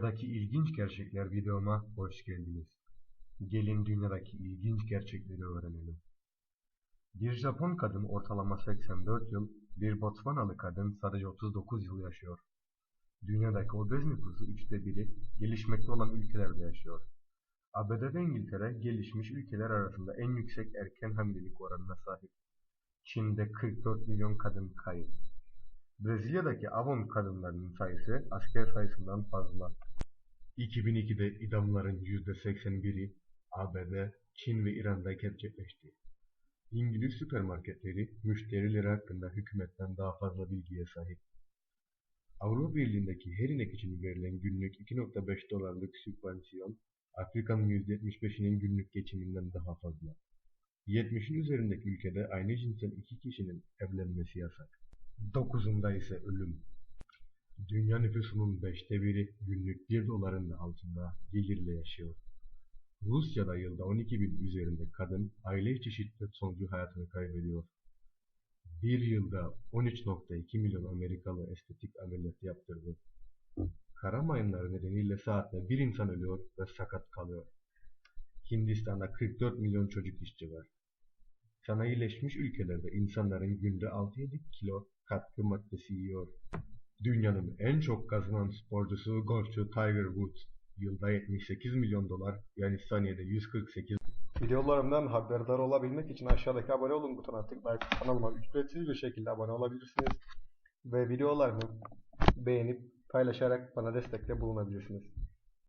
Dünyadaki ilginç gerçekler videoma hoş geldiniz. Gelin dünyadaki ilginç gerçekleri öğrenelim. Bir Japon kadın ortalama 84 yıl, bir Botswanalı kadın sadece 39 yıl yaşıyor. Dünyadaki obez nüfusu üçte biri gelişmekte olan ülkelerde yaşıyor. ABD ve İngiltere gelişmiş ülkeler arasında en yüksek erken hamilelik oranına sahip. Çin'de 44 milyon kadın kayıp. Brezilya'daki Avon kadınlarının sayısı asker sayısından fazla. 2002'de idamların %81'i ABD, Çin ve İran'da gerçekleşti. İngiliz süpermarketleri müşterileri hakkında hükümetten daha fazla bilgiye sahip. Avrupa Birliği'ndeki her inek için verilen günlük 2.5 dolarlık sübvansiyon, Afrika'nın %75'inin günlük geçiminden daha fazla. 70'in üzerindeki ülkede aynı cinsten iki kişinin evlenmesi yasak. Dokuzunda ise ölüm. Dünya nüfusunun beşte biri günlük 1 doların da altında gelirle yaşıyor. Rusya'da yılda 12 bin üzerinde kadın aile içi şiddet sonucu hayatını kaybediyor. Bir yılda 13.2 milyon Amerikalı estetik ameliyat yaptırdı. Kara mayınları nedeniyle saatte bir insan ölüyor ve sakat kalıyor. Hindistan'da 44 milyon çocuk işçi var. Sanayileşmiş ülkelerde insanların günde 6-7 kilo katkı maddesi yiyor. Dünyanın en çok kazanan sporcusu golfçü Tiger Woods. Yılda 78 milyon dolar yani saniyede 148 Videolarımdan haberdar olabilmek için aşağıdaki abone olun butonuna tıklayıp kanalıma ücretsiz bir şekilde abone olabilirsiniz. Ve videolarımı beğenip paylaşarak bana destekte bulunabilirsiniz.